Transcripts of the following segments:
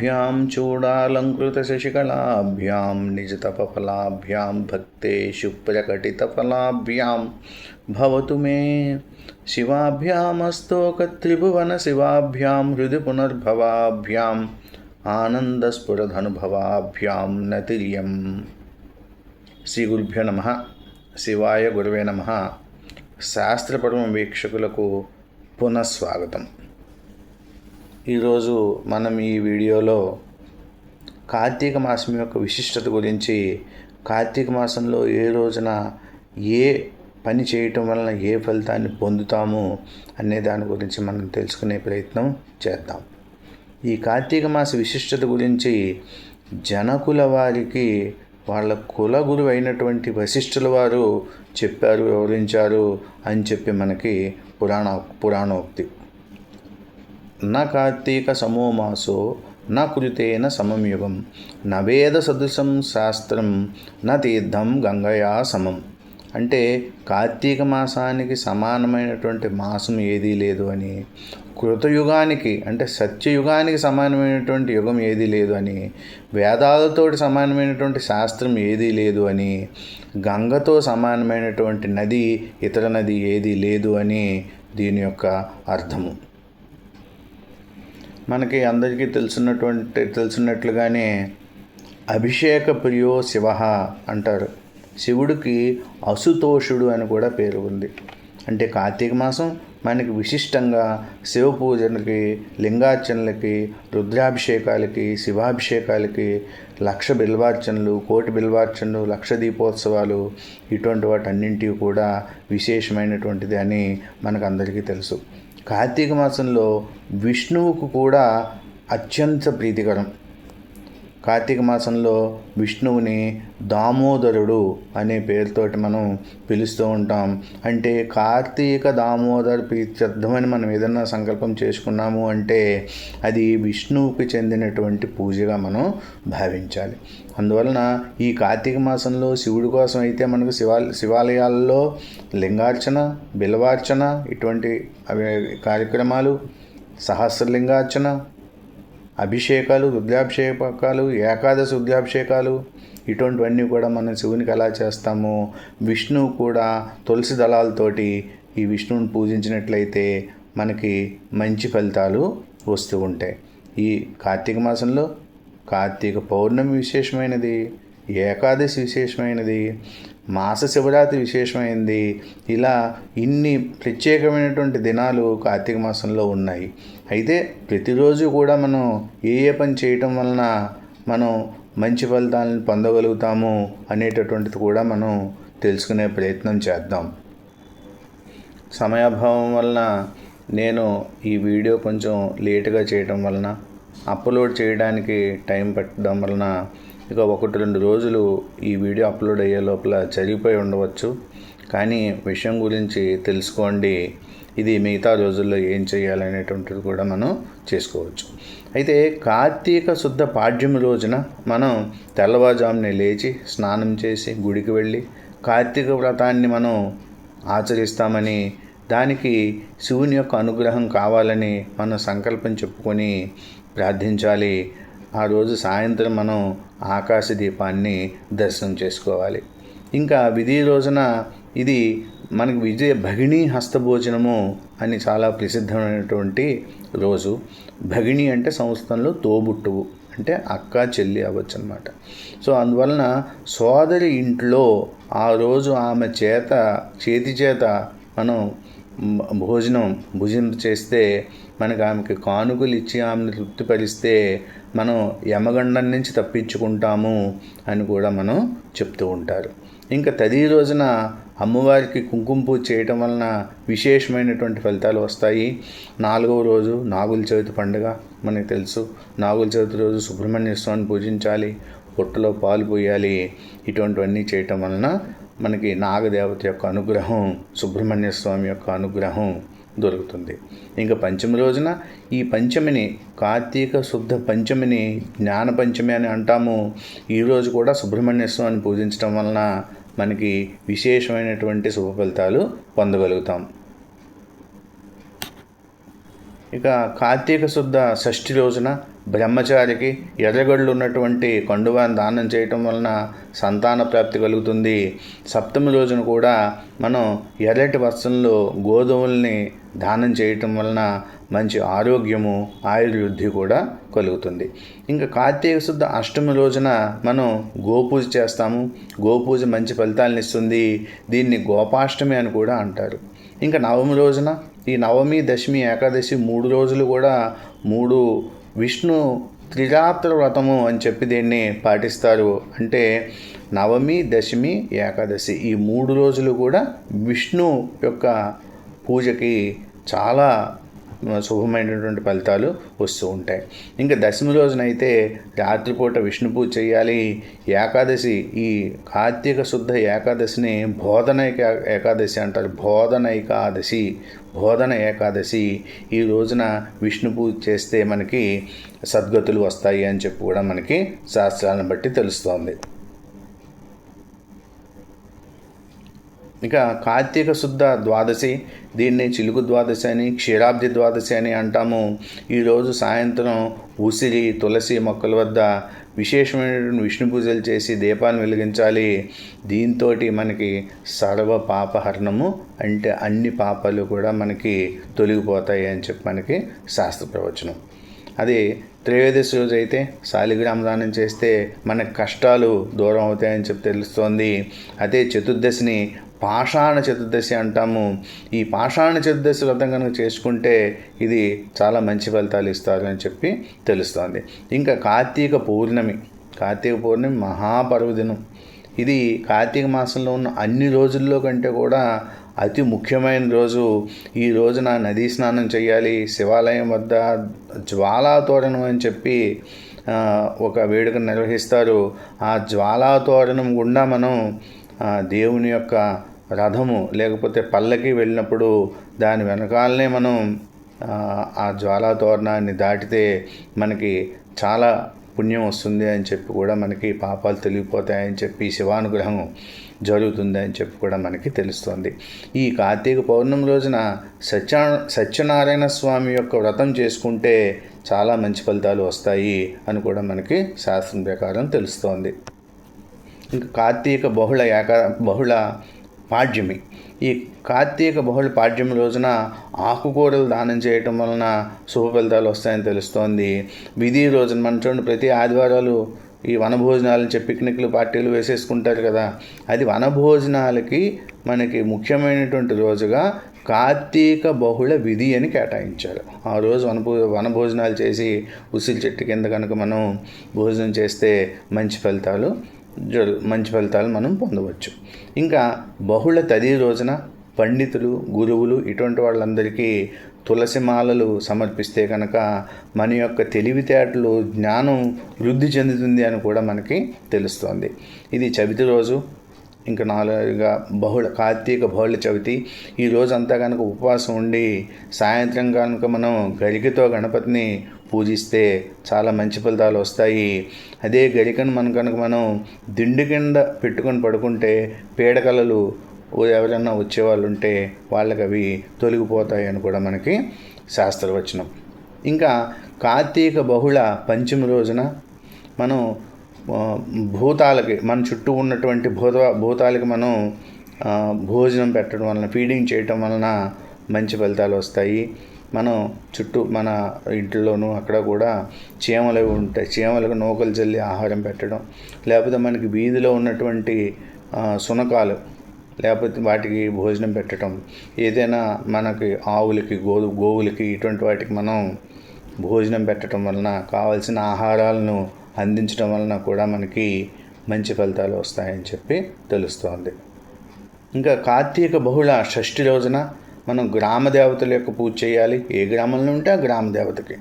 శిఖాభ్యాం చూడాలంకృత శశికళాభ్యాం నిజతపఫలాభ్యాం భక్తేషు ప్రకటితఫలాభ్యాం. భవతు మే శివాభ్యామస్తోకత్రిభువన శివాభ్యాం హృది పునర్భవాభ్యాం ఆనందస్ఫురధనుభవాభ్యాం నతిర్యం. శ్రీ గురుభ్యో నమ. శివాయ గురువే నమ. శాస్త్రపరమ వీక్షకులకు పునఃస్వాగతం ఈరోజు మనం ఈ వీడియోలో కార్తీక మాసం యొక్క విశిష్టత గురించి కార్తీక మాసంలో ఏ రోజున ఏ పని చేయటం వలన ఏ ఫలితాన్ని పొందుతాము అనే దాని గురించి మనం తెలుసుకునే ప్రయత్నం చేద్దాం. ఈ కార్తీక మాస విశిష్టత గురించి జనకుల వారికి వాళ్ళ కుల గురువు అయినటువంటి వశిష్ఠుల వారు చెప్పారు వివరించారు అని చెప్పి మనకి పురాణ పురాణోక్తి. నా కార్తీక సమోమాసో నా కృతేన సమం యుగం నవేద సదృశం శాస్త్రం నా తీర్థం గంగయా సమం. అంటే కార్తీక మాసానికి సమానమైనటువంటి మాసం ఏదీ లేదు అని కృతయుగానికి అంటే సత్యయుగానికి సమానమైనటువంటి యుగం ఏదీ లేదు అని వేదాలతోటి సమానమైనటువంటి శాస్త్రం ఏదీ లేదు అని గంగతో సమానమైనటువంటి నది ఇతర నది ఏదీ లేదు అని దీని యొక్క అర్థము. మనకి అందరికీ తెలిసినటువంటి తెలిసినట్లుగానే అభిషేక ప్రియో శివ అంటారు. శివుడికి అసుతోషుడు అని కూడా పేరు ఉంది. అంటే కార్తీక మాసం మనకి విశిష్టంగా శివ పూజలకి లింగార్చనలకి రుద్రాభిషేకాలకి శివాభిషేకాలకి లక్ష బిల్వార్చనలు కోటి బిల్వార్చనలు లక్ష దీపోత్సవాలు ఇటువంటి వాటన్నింటివి కూడా విశేషమైనటువంటిది అని మనకు అందరికీ తెలుసు. కార్తీక మాసంలో విష్ణువుకు కూడా అత్యంత ప్రీతికరం. కార్తీక మాసంలో విష్ణువుని దామోదరుడు అనే పేరుతోటి మనం పిలుస్తూ ఉంటాం. అంటే కార్తీక దామోదర ప్రీత్యర్థమని మనం ఏదన్నా సంకల్పం చేసుకున్నాము అంటే అది విష్ణువుకి చెందినటువంటి పూజగా మనం భావించాలి. అందువలన ఈ కార్తీక మాసంలో శివుడి కోసం అయితే మనకు శివా శివాలయాల్లో లింగార్చన బిల్వార్చన ఇటువంటి కార్యక్రమాలు సహస్రలింగార్చన అభిషేకాలు రుద్రాభిషేకాలు ఏకాదశి రుద్రాభిషేకాలు ఇటువంటివన్నీ కూడా మనం శివునికి ఎలా చేస్తామో విష్ణువు కూడా తులసి దళాలతోటి ఈ విష్ణువుని పూజించినట్లయితే మనకి మంచి ఫలితాలు వస్తూ ఉంటాయి. ఈ కార్తీక మాసంలో కార్తీక పౌర్ణమి విశేషమైనది ఏకాదశి విశేషమైనది మాస శివరాత్రి విశేషమైంది. ఇలా ఇన్ని ప్రత్యేకమైనటువంటి దినాలు కార్తీక మాసంలో ఉన్నాయి. అయితే ప్రతిరోజు కూడా మనం ఏ ఏ పని చేయటం వలన మనం మంచి ఫలితాలను పొందగలుగుతాము అనేటటువంటిది కూడా మనం తెలుసుకునే ప్రయత్నం చేద్దాం. సమయాభావం వలన నేను ఈ వీడియో కొంచెం లేటుగా చేయటం వలన అప్లోడ్ చేయడానికి టైం పట్టడం వలన ఇక ఒకటి రెండు రోజులు ఈ వీడియో అప్లోడ్ అయ్యే లోపల చదివిపోయి ఉండవచ్చు. కానీ విషయం గురించి తెలుసుకోండి. ఇది మిగతా రోజుల్లో ఏం చేయాలనేటువంటిది కూడా మనం చేసుకోవచ్చు. అయితే కార్తీక శుద్ధ పాడ్యం రోజున మనం తెల్లవారుజామునే లేచి స్నానం చేసి గుడికి వెళ్ళి కార్తీక వ్రతాన్ని మనం ఆచరిస్తామని దానికి శివుని యొక్క అనుగ్రహం కావాలని మనం సంకల్పం చెప్పుకొని ప్రార్థించాలి. ఆ రోజు సాయంత్రం మనం ఆకాశ దీపాన్ని దర్శనం చేసుకోవాలి. ఇంకా విధి రోజున ఇది మనకి విజయ భగిణి హస్తభోజనము అని చాలా ప్రసిద్ధమైనటువంటి రోజు. భగిణి అంటే సంస్థంలో తోబుట్టువు అంటే అక్క చెల్లి అవ్వచ్చు అనమాట సో అందువలన సోదరి ఇంట్లో ఆ రోజు ఆమె చేత చేతి చేత మనం భోజనం భుజం చేస్తే మనకు ఆమెకి కానుకలు ఇచ్చి ఆమెను తృప్తిపరిస్తే మనం యమగండం నుంచి తప్పించుకుంటాము అని కూడా మనం చెప్తూ ఉంటారు. ఇంకా తది రోజున అమ్మవారికి కుంకుమ పూజ చేయటం వలన విశేషమైనటువంటి ఫలితాలు వస్తాయి. నాలుగవ రోజు నాగుల చవితి పండుగ మనకు తెలుసు. నాగుల చవితి రోజు సుబ్రహ్మణ్య స్వామిని పూజించాలి. పుట్టలో పాలు పోయాలి. ఇటువంటివన్నీ చేయటం వలన మనకి నాగదేవత యొక్క అనుగ్రహం సుబ్రహ్మణ్య స్వామి యొక్క అనుగ్రహం దొరుకుతుంది. ఇంకా పంచమి రోజున ఈ పంచమిని కార్తీక శుద్ధ పంచమిని జ్ఞాన పంచమి అని అంటాము. ఈరోజు కూడా సుబ్రహ్మణ్య స్వామిని పూజించడం వలన మనకి విశేషమైనటువంటి శుభ ఫలితాలు పొందగలుగుతాం. ఇక కార్తీక శుద్ధ షష్ఠి రోజున బ్రహ్మచారికి ఎర్రగళ్ళు ఉన్నటువంటి కండువాన్ని దానం చేయటం వలన సంతాన ప్రాప్తి కలుగుతుంది. సప్తమి రోజున కూడా మనం ఎర్రటి వర్షంలో గోధుమల్ని దానం చేయటం వలన మంచి ఆరోగ్యము ఆయుర్వృద్ధి కూడా కలుగుతుంది. ఇంకా కార్తీక శుద్ధ అష్టమి రోజున మనం గోపూజ చేస్తాము. గోపూజ మంచి ఫలితాలను ఇస్తుంది. దీన్ని గోపాష్టమి అని కూడా అంటారు. ఇంకా నవమి రోజున ఈ నవమి దశమి ఏకాదశి మూడు రోజులు కూడా మూడు విష్ణు త్రిరాత్ర వ్రతము అని చెప్పి దీన్ని పాటిస్తారు. అంటే నవమి దశమి ఏకాదశి ఈ మూడు రోజులు కూడా విష్ణు యొక్క పూజకి చాలా శుభమైనటువంటి ఫలితాలు వస్తూ ఉంటాయి. ఇంకా దశమి రోజునైతే రాత్రిపూట విష్ణు పూజ చేయాలి. ఏకాదశి ఈ కార్తీక శుద్ధ ఏకాదశిని బోధన ఏకా- ఏకాదశి అంటారు. బోధన ఏకాదశి బోధన ఏకాదశి ఈ రోజున విష్ణు పూజ చేస్తే మనకి సద్గతులు వస్తాయి అని చెప్పి కూడా మనకి శాస్త్రాలను బట్టి తెలుస్తోంది. ఇక కార్తీక శుద్ధ ద్వాదశి దీన్ని చిలుకు ద్వాదశి అని క్షీరాబ్ది ద్వాదశి అని అంటాము. ఈరోజు సాయంత్రం ఉసిరి తులసి మొక్కల వద్ద విశేషమైనటువంటి విష్ణు పూజలు చేసి దీపాన్ని వెలిగించాలి. దీంతో మనకి సర్వ పాపహరణము అంటే అన్ని పాపాలు కూడా మనకి తొలగిపోతాయి అని చెప్పి మనకి శాస్త్ర ప్రవచనం. అది త్రయోదశి రోజు అయితే శాలిగ్రామ దానం చేస్తే మనకు కష్టాలు దూరం అవుతాయని చెప్పి తెలుస్తోంది. అదే చతుర్దశిని పాషాణ చతుర్దశి అంటాము. ఈ పాషాణ చతుర్దశి వ్రతం కనుక చేసుకుంటే ఇది చాలా మంచి ఫలితాలు ఇస్తారు అని చెప్పి తెలుస్తోంది. ఇంకా కార్తీక పౌర్ణమి. కార్తీక పౌర్ణమి మహాపర్వదినం. ఇది కార్తీక మాసంలో ఉన్న అన్ని రోజుల్లో కంటే కూడా అతి ముఖ్యమైన రోజు. ఈ రోజున నదీ స్నానం చేయాలి శివాలయం వద్ద జ్వాలాతోరణం అని చెప్పి ఒక వేడుక నిర్వహిస్తారు. ఆ జ్వాలాతోరణం గుండా మనం దేవుని యొక్క రథము లేకపోతే పల్లకి వెళ్ళినప్పుడు దాని వెనకాలనే మనం ఆ, జ్వాలా తోరణాన్ని దాటితే మనకి చాలా పుణ్యం వస్తుంది అని చెప్పి కూడా మనకి పాపాలు తొలగిపోతాయని చెప్పి శివానుగ్రహం జరుగుతుంది అని చెప్పి కూడా మనకి తెలుస్తుంది. ఈ కార్తీక పౌర్ణమి రోజున సత్యా సత్యనారాయణ స్వామి యొక్క వ్రతం చేసుకుంటే చాలా మంచి ఫలితాలు వస్తాయి అని కూడా మనకి శాస్త్రం ప్రకారం తెలుస్తోంది. ఇంకా కార్తీక బహుళ ఏక బహుళ పాడ్యమి. ఈ కార్తీక బహుళ పాడ్యమి రోజున ఆకుకూరలు దానం చేయటం వలన శుభ ఫలితాలు వస్తాయని తెలుస్తోంది. విధి రోజున మన చూడండి ప్రతి ఆదివారాలు ఈ వనభోజనాలని చెప్పి పిక్నిక్లు పార్టీలు వేసేసుకుంటారు కదా. అది వనభోజనాలకి మనకి ముఖ్యమైనటువంటి రోజుగా కార్తీక బహుళ విధి అని కేటాయించారు. ఆ రోజు వనభో వనభోజనాలు చేసి ఉసిరి చెట్టు కింద కనుక మనం భోజనం చేస్తే మంచి ఫలితాలు మంచి ఫలితాలు మనం పొందవచ్చు. ఇంకా బహుళ తది రోజున పండితులు గురువులు ఇటువంటి వాళ్ళందరికీ తులసి మాలలు సమర్పిస్తే కనుక మన యొక్క తెలివితేటలు జ్ఞానం వృద్ధి చెందుతుంది అని కూడా మనకి తెలుస్తోంది. ఇది చవితి రోజు ఇంకా నాలుగుగా బహుళ కార్తీక బహుళ చవితి. ఈ రోజంతా కనుక ఉపవాసం ఉండి సాయంత్రం కనుక మనం గరికతో గణపతిని పూజిస్తే చాలా మంచి ఫలితాలు వస్తాయి. అదే గరికను మనం కనుక మనం దిండు కింద పెట్టుకొని పడుకుంటే పీడకలలు ఎవరైనా వచ్చేవాళ్ళు ఉంటే వాళ్ళకి అవి తొలగిపోతాయి అని కూడా మనకి శాస్త్రవచనం. ఇంకా కార్తీక బహుళ పంచమి రోజున మనం భూతాలకి మన చుట్టూ ఉన్నటువంటి భూత భూతాలకి మనం భోజనం పెట్టడం వలన ఫీడింగ్ చేయటం వలన మంచి ఫలితాలు వస్తాయి. మనం చుట్టూ మన ఇంట్లోనూ అక్కడ కూడా చీమలు ఉంటాయి. చీమలకు నూకలు చల్లి ఆహారం పెట్టడం లేకపోతే మనకి వీధిలో ఉన్నటువంటి శునకాలు లేకపోతే వాటికి భోజనం పెట్టడం ఏదైనా మనకి ఆవులకి గో గోవులకి ఇటువంటి వాటికి మనం భోజనం పెట్టడం వలన కావాల్సిన ఆహారాలను అందించడం వలన కూడా మనకి మంచి ఫలితాలు వస్తాయని చెప్పి తెలుస్తోంది. ఇంకా కార్తీక బహుళ షష్ఠి రోజున మనం గ్రామ దేవతల యొక్క పూజ చేయాలి. ఏ గ్రామంలో ఉంటే ఆ గ్రామ దేవతకి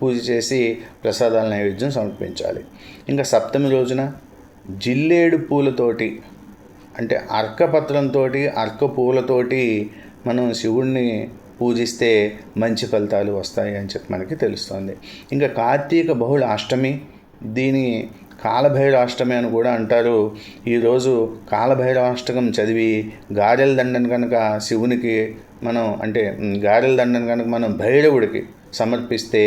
పూజ చేసి ప్రసాదాల నైవేద్యం సమర్పించాలి. ఇంకా సప్తమి రోజున జిల్లేడు పూలతోటి అంటే అర్కపత్రంతో అర్క పూలతోటి మనం శివుణ్ణి పూజిస్తే మంచి ఫలితాలు వస్తాయి అని చెప్పి మనకి తెలుస్తుంది. ఇంకా కార్తీక బహుళ అష్టమి దీని కాలభైరవాష్టమి అని కూడా అంటారు. ఈరోజు కాలభైరాష్టకం చదివి గారెల దండను కనుక శివునికి మనం అంటే గారెల దండను కనుక మనం భైరవుడికి సమర్పిస్తే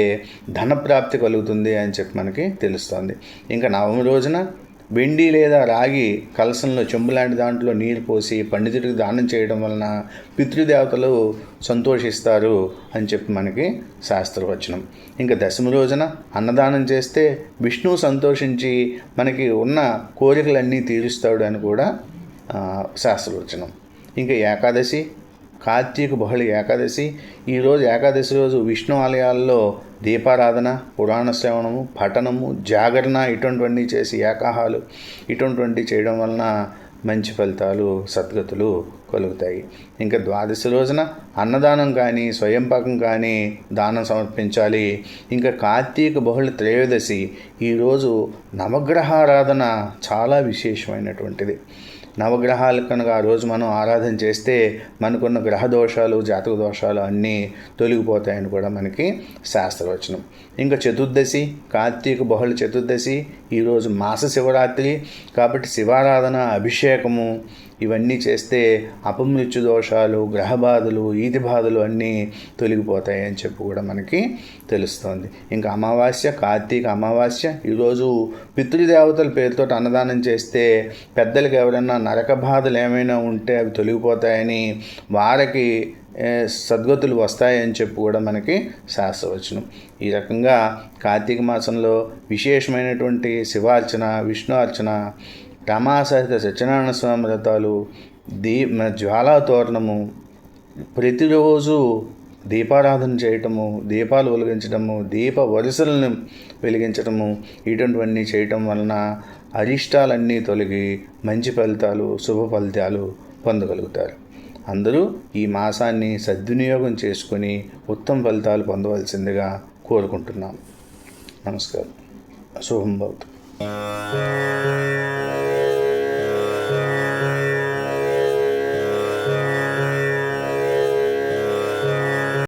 ధనప్రాప్తి కలుగుతుంది అని చెప్పి మనకి తెలుస్తుంది. ఇంకా నవమి రోజున వెండి లేదా రాగి కలసంలో చెంబు లాంటి దాంట్లో నీరు పోసి పండితుడికి దానం చేయడం వలన పితృదేవతలు సంతోషిస్తారు అని చెప్పి మనకి శాస్త్రవచనం. ఇంకా దశమి రోజున అన్నదానం చేస్తే విష్ణువు సంతోషించి మనకి ఉన్న కోరికలన్నీ తీరుస్తాడు అని కూడా శాస్త్రవచనం. ఇంకా ఏకాదశి కార్తీక బహుళ ఏకాదశి. ఈరోజు ఏకాదశి రోజు విష్ణు ఆలయాల్లో దీపారాధన పురాణ శ్రవణము పఠనము జాగరణ ఇటువంటివన్నీ చేసి ఏకాహాలు ఇటువంటివన్నీ చేయడం వలన మంచి ఫలితాలు సద్గతులు కలుగుతాయి. ఇంకా ద్వాదశి రోజున అన్నదానం కానీ స్వయంపాకం కానీ దానం సమర్పించాలి. ఇంకా కార్తీక బహుళ త్రయోదశి ఈరోజు నవగ్రహారాధన చాలా విశేషమైనటువంటిది. నవగ్రహాలు కనుక ఆ రోజు మనం ఆరాధన చేస్తే మనకున్న గ్రహ దోషాలు జాతక దోషాలు అన్నీ తొలగిపోతాయని కూడా మనకి శాస్త్రవచనం. ఇంకా చతుర్దశి కార్తీక బహుళ చతుర్దశి ఈరోజు మాస శివరాత్రి. కాబట్టి శివారాధన అభిషేకము ఇవన్నీ చేస్తే అపమృత్యు దోషాలు గ్రహ బాధలు ఈతి బాధలు అన్నీ తొలగిపోతాయి అని చెప్పి కూడా మనకి తెలుస్తుంది. ఇంకా అమావాస్య కార్తీక అమావాస్య ఈరోజు పితృదేవతల పేరుతో అన్నదానం చేస్తే పెద్దలకు ఎవరైనా నరక బాధలు ఏమైనా ఉంటే అవి తొలగిపోతాయని వారికి సద్గతులు వస్తాయని చెప్పి కూడా మనకి శాస్త్రవచనం. ఈ రకంగా కార్తీక మాసంలో విశేషమైనటువంటి శివార్చన విష్ణు అర్చన రమాసహిత సత్యనారాయణ స్వామి వ్రతాలు దీ మన జ్వాలా తోరణము ప్రతిరోజు దీపారాధన చేయటము దీపాలు వెలిగించడము దీప వరుసలను వెలిగించడము ఇటువంటివన్నీ చేయటం వలన అరిష్టాలన్నీ తొలగి మంచి ఫలితాలు శుభ ఫలితాలు పొందగలుగుతారు. అందరూ ఈ మాసాన్ని సద్వినియోగం చేసుకొని ఉత్తమ ఫలితాలు పొందవలసిందిగా కోరుకుంటున్నాం. నమస్కారం. శుభం భవతు.